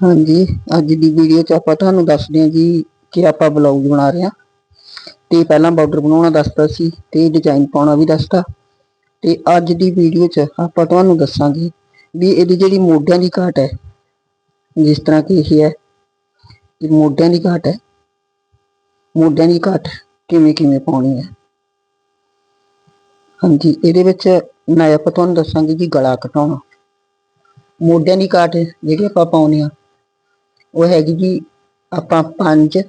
ਹਾਂਜੀ, ਅੱਜ ਦੀ ਵੀਡੀਓ 'ਚ ਆਪਾਂ ਤੁਹਾਨੂੰ ਦੱਸਦੇ ਹਾਂ ਜੀ ਕਿ ਆਪਾਂ ਬਲੌਗ ਬਣਾ ਰਹੇ ਹਾਂ। ਤੇ ਪਹਿਲਾਂ ਬਾਰਡਰ ਬਣਾਉਣਾ ਦੱਸਤਾ ਸੀ ਤੇ ਡਿਜ਼ਾਈਨ ਪਾਉਣਾ ਵੀ ਦੱਸਤਾ। ਤੇ ਅੱਜ ਦੀ ਵੀਡੀਓ 'ਚ ਆਪਾਂ ਤੁਹਾਨੂੰ ਦੱਸਾਂਗੇ ਵੀ ਇਹਦੀ ਜਿਹੜੀ ਮੋਢਿਆਂ ਦੀ ਘਾਟ ਹੈ, ਜਿਸ ਤਰ੍ਹਾਂ ਕਿ ਇਹ ਹੈ ਕਿ ਮੋਢਿਆਂ ਦੀ ਘਾਟ ਹੈ। ਮੋਢਿਆਂ ਦੀ ਘਾਟ ਕਿਵੇਂ ਕਿਵੇਂ ਪਾਉਣੀ ਹੈ। ਹਾਂਜੀ, ਇਹਦੇ ਵਿੱਚ ਨਾ ਆਪਾਂ ਤੁਹਾਨੂੰ ਦੱਸਾਂਗੇ ਜੀ ਗਲਾ ਘਟਾਉਣਾ ਮੋਢਿਆਂ ਦੀ ਘਾਟ ਜਿਹੜੀ ਆਪਾਂ ਪਾਉਣੀ ਆ ਉਹ ਹੈਗੀ ਜੀ ਆਪਾਂ 5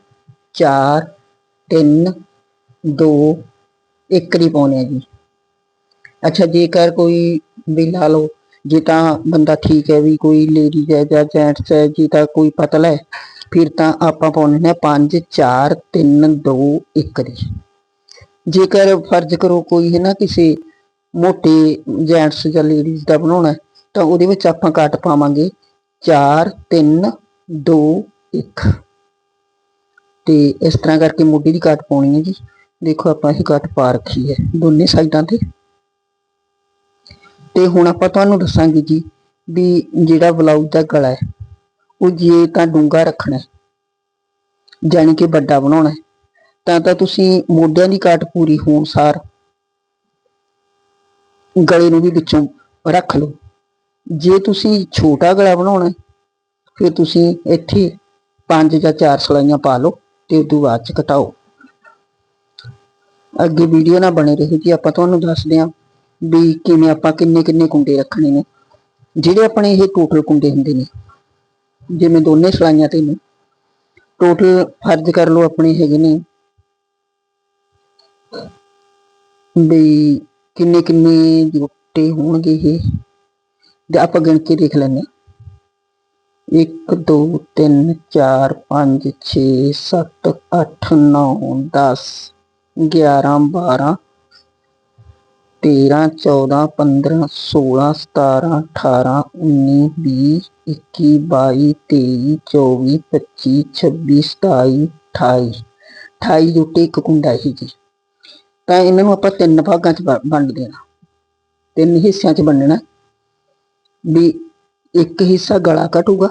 4 3 2 1 ਦੀ ਪਾਉਣੀ ਆ ਜੀ। ਅੱਛਾ, ਜੇਕਰ ਕੋਈ ਵੀ ਲਾ ਲਓ, ਜੇ ਤਾਂ ਬੰਦਾ ਠੀਕ ਹੈ ਵੀ ਕੋਈ ਲੇਡੀਜ਼ ਹੈ ਜਾਂ ਜੈਂਟਸ ਹੈ, ਜੇ ਤਾਂ ਕੋਈ ਪਤਲਾ ਹੈ, ਫਿਰ ਤਾਂ ਆਪਾਂ ਪਾਉਣੇ ਨੇ 5 4 3 2 1 ਦੀ ਜੇਕਰ ਫਰਜ਼ ਕਰੋ ਕੋਈ ਹੈ ਨਾ ਕਿਸੇ ਮੋਟੇ ਜੈਂਟਸ ਜਾਂ ਲੇਡੀਜ਼ ਦਾ ਬਣਾਉਣਾ ਤਾਂ ਉਹਦੇ ਵਿੱਚ ਆਪਾਂ ਕੱਟ ਪਾਵਾਂਗੇ। 4 3 2 1 ਤੇ ਇਸ ਤਰ੍ਹਾਂ ਕਰਕੇ ਮੋਢੇ ਦੀ ਕਾਟ ਪਾਉਣੀ ਹੈ ਜੀ। ਦੇਖੋ ਆਪਾਂ ਇਹ ਕੱਟ ਪਾ ਰੱਖੀ ਹੈ ਦੋਨੇ ਸਾਈਡਾਂ ਤੇ। ਤੇ ਹੁਣ ਆਪਾਂ ਤੁਹਾਨੂੰ ਦੱਸਾਂਗੇ ਜੀ ਵੀ ਜਿਹੜਾ ਬਲਾਊਜ਼ ਦਾ ਗਲਾ ਹੈ, ਉਹ ਜੇ ਤਾਂ ਡੂੰਘਾ ਰੱਖਣਾ ਹੈ, ਜਾਣੀ ਕਿ ਵੱਡਾ ਬਣਾਉਣਾ ਤਾਂ ਤਾਂ ਤੁਸੀਂ ਮੋਢਿਆਂ ਦੀ ਕਾਟ ਪੂਰੀ ਹੋਣ ਸਾਰ ਗਲੇ ਨੂੰ ਵੀ ਵਿੱਚੋਂ ਰੱਖ ਲਓ। ਜੇ ਤੁਸੀਂ ਛੋਟਾ ਗਲਾ ਬਣਾਉਣਾ ਫਿਰ ਤੁਸੀਂ ਇੱਥੇ 5 ਜਾਂ 4 ਸਲਾਈਆਂ ਪਾ ਲਓ ਤੇ ਉਦੋਂ ਬਾਅਦ ਚ ਘਟਾਓ। ਅੱਗੇ ਵੀਡੀਓ ਨਾਲ ਬਣੇ ਰਹੇ ਜੀ, ਆਪਾਂ ਤੁਹਾਨੂੰ ਦੱਸਦੇ ਹਾਂ ਵੀ ਕਿਵੇਂ ਆਪਾਂ ਕਿੰਨੇ ਕਿੰਨੇ ਕੁੰਡੇ ਰੱਖਣੇ ਨੇ, ਜਿਹੜੇ ਆਪਣੇ ਇਹ ਟੋਟਲ ਕੁੰਡੇ ਹੁੰਦੇ ਨੇ, ਜਿਵੇਂ ਦੋਨੇ ਸਲਾਈਆਂ ਤੇ ਨੇ। ਟੋਟਲ ਫਰਜ਼ ਕਰ ਲਓ ਆਪਣੇ ਹੈਗੇ ਨੇ ਵੀ ਕਿੰਨੇ ਕਿੰਨੇ ਜੁੱਟੇ ਹੋਣਗੇ ਇਹ। ਆਪਾਂ ਗਿਣ ਕੇ ਦੇਖ ਲੈਂਦੇ ਹਾਂ 1 2 3 4 5 6 7 8 9 10 11 12 13 14 15 16 17 18 19 20 21 22 23 24 25 26 27 28 28 ਜੁੱਟੇ ਇੱਕ ਕੁੰਡਾ ਹੀ ਜੀ ਤਾਂ ਇਹਨਾਂ ਨੂੰ ਆਪਾਂ ਤਿੰਨ ਭਾਗਾਂ 'ਚ ਵ- ਵੰਡ ਦੇਣਾ ਤਿੰਨ ਹਿੱਸਿਆਂ 'ਚ ਵੰਡਣਾ ਵੀ ਇੱਕ ਹਿੱਸਾ ਗਲਾ ਘਟੂਗਾ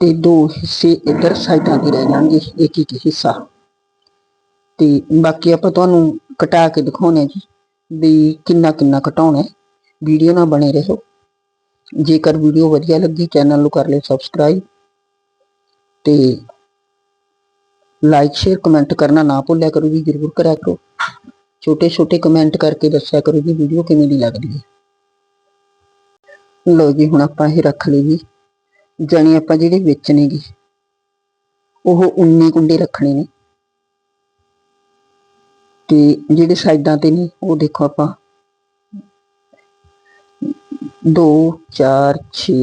ਤੇ ਦੋ ਹਿੱਸੇ ਇਧਰ ਸਾਈਡਾਂ ਤੇ ਰਹਿ ਜਾਣਗੇ, ਇੱਕ ਇੱਕ ਹਿੱਸਾ। ਤੇ ਬਾਕੀ ਆਪਾਂ ਤੁਹਾਨੂੰ ਘਟਾ ਕੇ ਦਿਖਾਉਣੇ ਜੀ ਵੀ ਕਿੰਨਾ ਕਿੰਨਾ ਘਟਾਉਣਾ ਵੀਡੀਓ ਨਾਲ ਬਣੇ ਰਹੋ। ਜੇਕਰ ਵੀਡੀਓ ਵਧੀਆ ਲੱਗੀ, ਚੈਨਲ ਨੂੰ ਕਰ ਲਿਓ ਸਬਸਕ੍ਰਾਈਬ ਤੇ ਲਾਈਕ, ਸ਼ੇਅਰ, ਕਮੈਂਟ ਕਰਨਾ ਨਾ ਭੁੱਲਿਆ ਕਰੋ ਜੀ, ਜ਼ਰੂਰ ਕਰਿਆ ਕਰੋ। ਛੋਟੇ ਛੋਟੇ ਕਮੈਂਟ ਕਰਕੇ ਦੱਸਿਆ ਕਰੋ ਜੀ, ਵੀਡੀਓ ਕਿਵੇਂ ਦੀ ਲੱਗਦੀ ਹੈ। ਲੋ ਜੀ, ਹੁਣ ਆਪਾਂ ਇਹ ਰੱਖ ਲਈ ਜੀ। ਜਾਣੀ ਆਪਾਂ ਜਿਹੜੇ ਵੇਚਣੇ ਗੀ, ਉਹ 19 ਕੁੰਡੇ ਰੱਖਣੇ ਨੇ। ਤੇ ਜਿਹੜੇ ਸਾਈਡਾਂ ਤੇ ਨੇ, ਉਹ ਦੇਖੋ ਆਪਾਂ। 2 4 6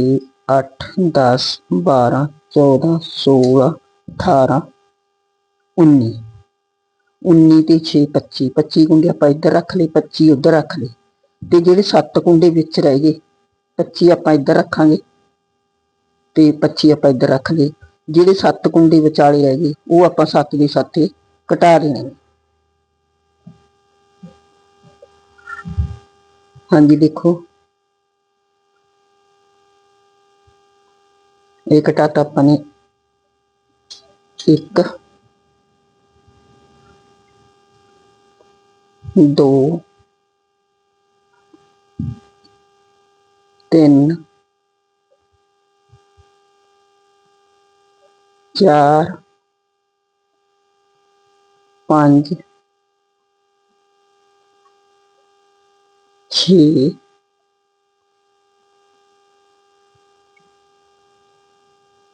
8 10 12 14 16 18 19 19 ਤੇ 6 25 25 ਕੁੰਡੇ ਆਪਾਂ ਇੱਧਰ ਰੱਖ ਲਏ 25 ਉੱਧਰ ਰੱਖ ਲਏ ਤੇ ਜਿਹੜੇ 7 ਕੁੰਡੇ ਵਿੱਚ ਰਹਿ ਗਏ पच्ची आप इधर रखा तो पच्ची आप इधर रख गए जिड़ी सत्त कुंडी विचाले रह गई वह आप सत्त की सत्त ही घटा देने हाँ जी देखो ये घटाता अपने एक दो तीन चार। पाँच। छ।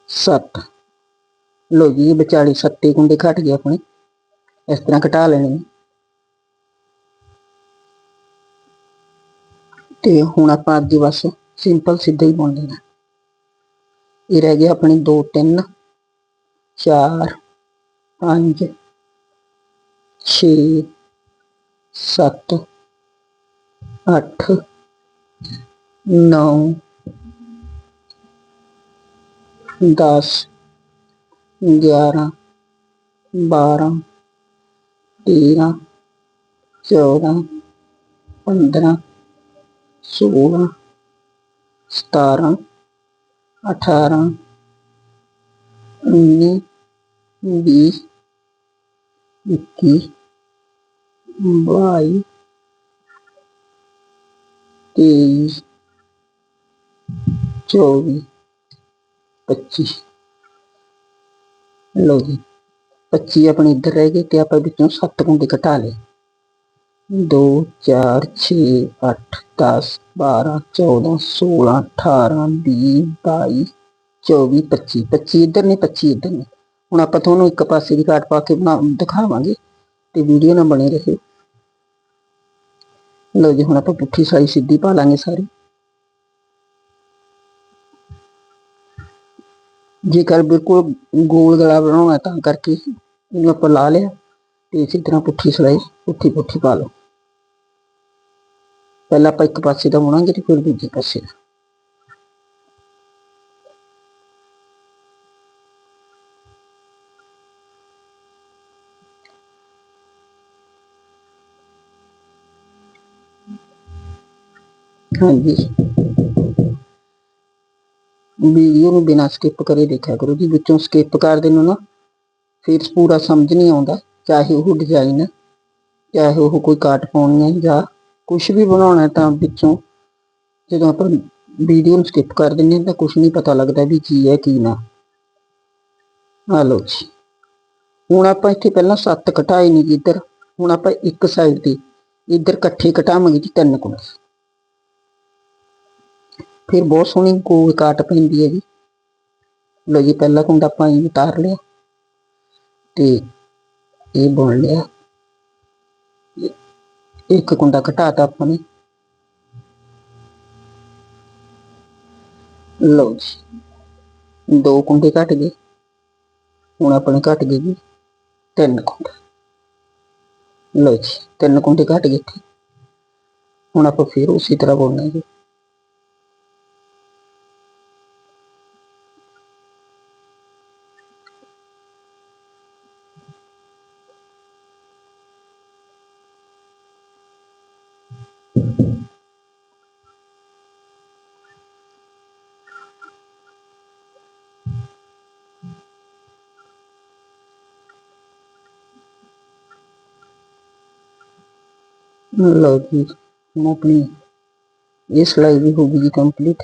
सत। लो जी बचाली सत्ती कुंडे घट गए अपने। इस तरह घटा लेने। ਤੇ आप ਆਪਾਂ ਅੱਗੇ ਸਿੰਪਲ ਸਿੱਧੇ ਹੀ ਬੁਣ ਦੇਣਾ ਇਹ ਰਹਿ ਗਿਆ ਆਪਣੇ 2 3 4 5 6 7 8 9 10 11 12 13 14 15 16 सतारह, अठारह, उन्नीस, बीस, इक्कीस, बाईस, तेईस, चौबीस, पच्चीस। लो जी पच्ची अपने इधर रह गए तो आप बिचों तो सत्त घंटे घटा ले। 2 4 6 8 10 12 14 16 18 20 22 24 25 25 ਇੱਧਰ ਨੇ 25 ਇੱਧਰ ਨੇ ਹੁਣ ਆਪਾਂ ਤੁਹਾਨੂੰ ਇੱਕ ਪਾਸੇ ਦੀ ਕਾਟ ਪਾ ਕੇ ਬਣਾ ਦਿਖਾਵਾਂਗੇ ਤੇ ਵੀਡੀਓ ਨਾਲ ਬਣੇ ਰਹੋ ਲਓ ਜੀ ਹੁਣ ਆਪਾਂ ਪੁੱਠੀ ਸਾਈ ਸਿੱਧੀ ਪਾ ਲਾਂਗੇ ਸਾਰੀ ਜੇਕਰ ਬਿਲਕੁਲ ਗੋਲ ਗਲਾ ਬਣਾਉਣਾ ਤਾਂ ਕਰਕੇ ਇਹਨੂੰ ਆਪਾਂ ਲਾ ਲਿਆ ਤੇ ਇਸੇ ਤਰ੍ਹਾਂ ਪੁੱਠੀ ਸਲਾਈ ਪੁੱਠੀ ਪੁੱਠੀ ਪਾ ਲਓ ਪਹਿਲਾਂ ਆਪਾਂ ਇੱਕ ਪਾਸੇ ਦਾ ਬੁਣਾਂਗੇ ਤੇ ਫਿਰ ਦੂਜੇ ਪਾਸੇ ਦਾ ਹਾਂਜੀ ਵੀਡੀਓ ਨੂੰ ਬਿਨਾਂ ਸਕਿਪ ਕਰੇ ਦੇਖਿਆ ਕਰੋ ਜੀ ਵਿੱਚੋਂ ਸਕਿਪ ਕਰ ਦੇਣਾ ਨਾ ਫਿਰ ਪੂਰਾ ਸਮਝ ਨਹੀਂ ਆਉਂਦਾ ਚਾਹੇ ਉਹ ਡਿਜ਼ਾਈਨ ਚਾਹੇ ਉਹ ਕੋਈ ਕਾਟ ਪਾਉਣੀ ਹੈ ਜਾਂ ਕੁਝ ਵੀ ਬਣਾਉਣਾ ਤਾਂ ਵਿੱਚੋਂ ਜਦੋਂ ਆਪਾਂ ਵੀਡੀਓ ਨੂੰ ਸਕਿਪ ਕਰ ਦਿੰਦੇ ਹਾਂ ਤਾਂ ਕੁਝ ਨਹੀਂ ਪਤਾ ਲੱਗਦਾ ਵੀ ਕੀ ਹੈ, ਕੀ ਨਾ। ਆ ਲਓ ਜੀ। ਹੁਣ ਆਪਾਂ ਇੱਥੇ ਪਹਿਲਾਂ ਸੱਤ ਘਟਾਏ ਨਹੀਂ ਜੀ ਇੱਧਰ। ਹੁਣ ਆਪਾਂ ਇੱਕ ਸਾਈਡ ਤੇ ਇੱਧਰ ਇਕੱਠੇ ਘਟਾਵਾਂਗੇ ਜੀ ਤਿੰਨ ਕੁੰਡੇ ਫਿਰ ਬਹੁਤ ਸੋਹਣੀ ਗੋਲ ਕਾਟ ਪੈਂਦੀ ਹੈ ਜੀ। ਲਓ ਜੀ, ਪਹਿਲਾ ਕੁੰਡਾ ਆਪਾਂ ਇਹ ਉਤਾਰ ਲਿਆ ਤੇ ਇਹ ਬਣ ਲਿਆ। ਇੱਕ ਕੁੰਡਾ ਘਟਾਤਾ ਆਪਾਂ ਨੇ। ਲਓ ਜੀ, ਦੋ ਕੁੰਡੇ ਘਟ ਗਏ। ਹੁਣ ਆਪਣੇ ਘਟ ਗਏ ਜੀ, ਤਿੰਨ ਕੁੰਡੇ। ਲਓ ਜੀ, ਤਿੰਨ ਕੁੰਡੇ ਘਟ ਗਏ ਇੱਥੇ। ਹੁਣ ਆਪਾਂ ਫਿਰ ਉਸੇ ਤਰ੍ਹਾਂ ਬੋਲਣਾ ਜੀ। ਲਓ ਜੀ ਹੁਣ ਆਪਣੀ ਇਹ ਸਿਲਾਈ ਵੀ ਹੋ ਗਈ ਜੀ ਕੰਪਲੀਟ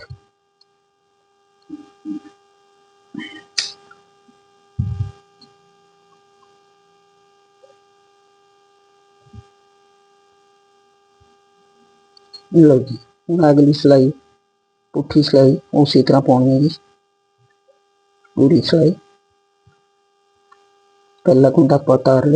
ਲਓ ਜੀ ਹੁਣ ਅਗਲੀ ਸਿਲਾਈ ਪੁੱਠੀ ਸਿਲਾਈ ਉਸੇ ਤਰ੍ਹਾਂ ਪਾਉਣੀ ਹੈ ਜੀ ਪੂਰੀ ਸਿਲਾਈ ਪਹਿਲਾ ਕੁੰਡਾ ਆਪਾਂ ਉਤਾਰ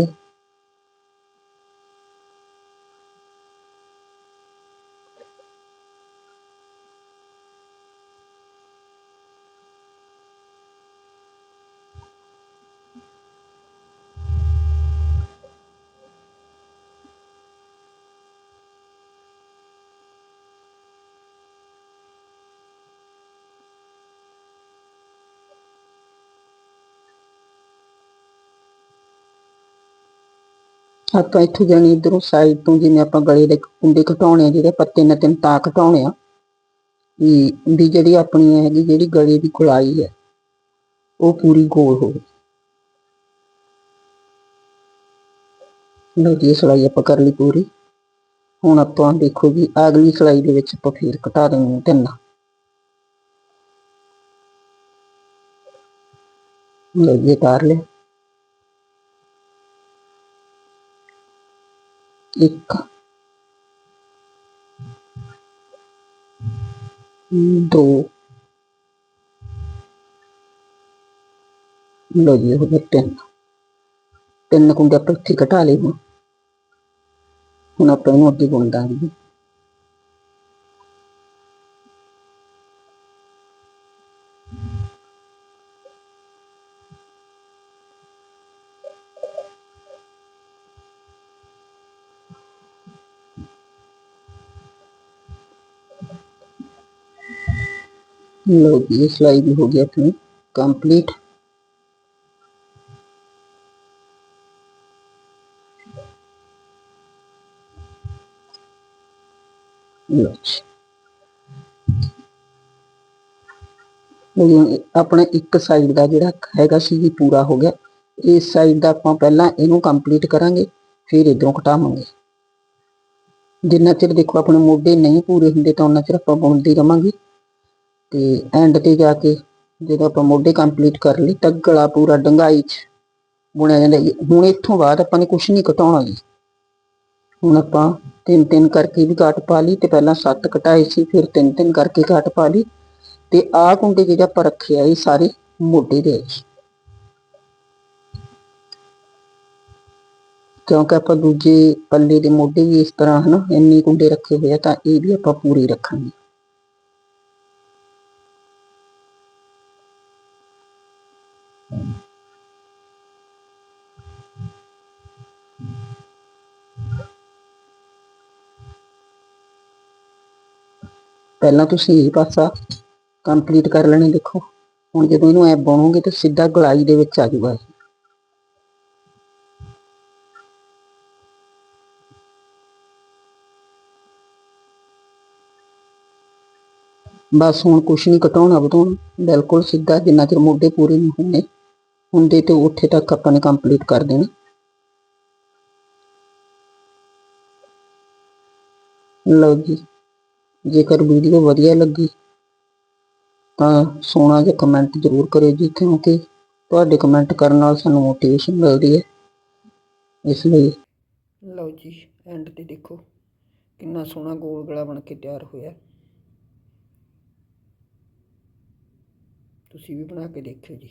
ਆਪਾਂ ਇੱਥੋਂ ਜਾਣੀ ਇਧਰੋਂ ਸਾਈਡ ਤੋਂ ਜਿਵੇਂ ਆਪਾਂ ਗਲੇ ਦੇ ਕੁੰਡੇ ਘਟਾਉਣੇ ਆ ਜਿਹੜੇ ਪੱਤੇ ਨੇ ਤਿੰਨ ਤਾਂ ਘਟਾਉਣੇ ਆ ਵੀ ਵੀ ਜਿਹੜੀ ਆਪਣੀ ਹੈਗੀ ਜਿਹੜੀ ਗਲੇ ਦੀ ਗੁਲਾਈ ਹੈ ਉਹ ਪੂਰੀ ਗੋਲ ਹੋਵੇ ਲਓ ਜੀ ਇਹ ਸਿਲਾਈ ਆਪਾਂ ਕਰ ਲਈ ਪੂਰੀ ਹੁਣ ਆਪਾਂ ਦੇਖੋ ਜੀ ਅਗਲੀ ਸਿਲਾਈ ਦੇ ਵਿੱਚ ਆਪਾਂ ਫੇਰ ਘਟਾ ਦੇਣੀ ਹੈ ਤਿੰਨ ਲਓ ਜੀ ਉਤਾਰ ਲਿਆ ਇੱਕ। ਦੋ। ਲੋ ਜੀ ਹੋ ਗਏ ਤਿੰਨ। ਤਿੰਨ ਕੁੰਡੇ ਆਪਾਂ ਇੱਥੇ ਘਟਾ ਲਏ ਹੁਣ। ਹੁਣ ਆਪਾਂ ਇਹਨੂੰ ਅੱਗੇ ਬੁਣ ਦਾਂਗੇ लो जी ये सिलाई भी हो गया अपनी कंप्लीट लो जी ਲਓ ਜੀ, ਆਪਣਾ ਇੱਕ ਸਾਈਡ ਦਾ ਜਿਹੜਾ ਹੈਗਾ ਸੀ ਜੀ ਪੂਰਾ ਹੋ ਗਿਆ ਇਸ ਸਾਈਡ ਦਾ ਆਪਾਂ ਪਹਿਲਾਂ ਇਹਨੂੰ ਕੰਪਲੀਟ ਕਰਾਂਗੇ ਫਿਰ ਇਧਰੋਂ ਘਟਾਵਾਂਗੇ ਜਿੰਨਾ ਚਿਰ ਦੇਖੋ ਆਪਣੇ ਮੋਢੇ ਨਹੀਂ ਪੂਰੇ ਹੁੰਦੇ ਤਾਂ ਉਹਨਾਂ ਚਿਰ ਆਪਾਂ ਬੁਣਦੇ ਰਵਾਂਗੇ ਤੇ ਐਂਡ ਤੇ ਜਾ ਕੇ ਜਦੋਂ ਆਪਾਂ ਮੋਢੇ ਕੰਪਲੀਟ ਕਰ ਲਈ ਤਾਂ ਗਲਾ ਪੂਰਾ ਡੰਗਾਈ ਚ ਬੁਣਿਆ ਜਾਂਦਾ ਜੀ। ਹੁਣ ਇੱਥੋਂ ਬਾਅਦ ਆਪਾਂ ਨੇ ਕੁਝ ਨਹੀਂ ਘਟਾਉਣਾ ਜੀ। ਹੁਣ ਆਪਾਂ ਤਿੰਨ ਤਿੰਨ ਕਰਕੇ ਵੀ ਕਾਟ ਪਾ ਲਈ ਤੇ ਪਹਿਲਾਂ ਸੱਤ ਘਟਾਏ ਸੀ, ਫਿਰ ਤਿੰਨ ਤਿੰਨ ਕਰਕੇ ਕਾਟ ਪਾ ਲਈ ਤੇ ਆਹ ਕੁੰਡੇ ਜਿਹੜੇ ਆਪਾਂ ਰੱਖੇ ਆ ਇਹ ਸਾਰੇ ਮੋਢੇ ਦੇ ਆ ਜੀ। ਕਿਉਂਕਿ ਆਪਾਂ ਦੂਜੇ ਪੱਲੇ ਦੇ ਮੋਢੇ ਵੀ ਇਸ ਤਰ੍ਹਾਂ ਹਨਾ, ਇੰਨੇ ਕੁੰਡੇ ਰੱਖੇ ਹੋਏ ਆ ਤਾਂ ਇਹ ਵੀ ਆਪਾਂ ਪੂਰੇ ਰੱਖਾਂਗੇ। ਪਹਿਲਾਂ ਤੁਸੀਂ ਇਹ ਪਾਸਾ ਕੰਪਲੀਟ ਕਰ ਲੈਣੇ, ਦੇਖੋ। ਹੁਣ ਜਦੋਂ ਇਹਨੂੰ ਐ ਬਣੋਗੇ ਤਾਂ ਸਿੱਧਾ ਗਲਾਈ ਦੇ ਵਿੱਚ ਆ ਜਾਊਗਾ ਬਸ ਹੁਣ ਕੁਛ ਨਹੀਂ ਘਟਾਉਣਾ ਵਧਾਉਣਾ। ਬਿਲਕੁਲ ਸਿੱਧਾ ਜਿੰਨਾ ਚਿਰ ਮੋਢੇ ਪੂਰੇ ਨਹੀਂ ਹੁੰਦੇ ਹੁੰਦੇ ਤੇ ਉੱਥੇ ਤੱਕ ਆਪਾਂ ਨੇ ਕੰਪਲੀਟ ਕਰ ਦੇਣਾ। ਲਓ ਜੀ। ਜੇਕਰ ਵੀਡੀਓ ਵਧੀਆ ਲੱਗੀ, ਤਾਂ ਸੋਹਣਾ ਜਿਹਾ ਕਮੈਂਟ ਜ਼ਰੂਰ ਕਰਿਓ ਜੀ, ਕਿਉਂਕਿ ਤੁਹਾਡੇ ਕਮੈਂਟ ਕਰਨ ਨਾਲ ਸਾਨੂੰ ਮੋਟੀਵੇਸ਼ਨ ਮਿਲਦੀ ਹੈ। ਇਸ ਲਈ ਲਓ ਜੀ ਐਂਡ ਤੇ ਦੇਖੋ, ਕਿੰਨਾ ਸੋਹਣਾ ਗੋਲ ਗਲਾ ਬਣ ਕੇ ਤਿਆਰ ਹੋਇਆ। ਤੁਸੀਂ ਵੀ ਬਣਾ ਕੇ ਦੇਖਿਓ ਜੀ।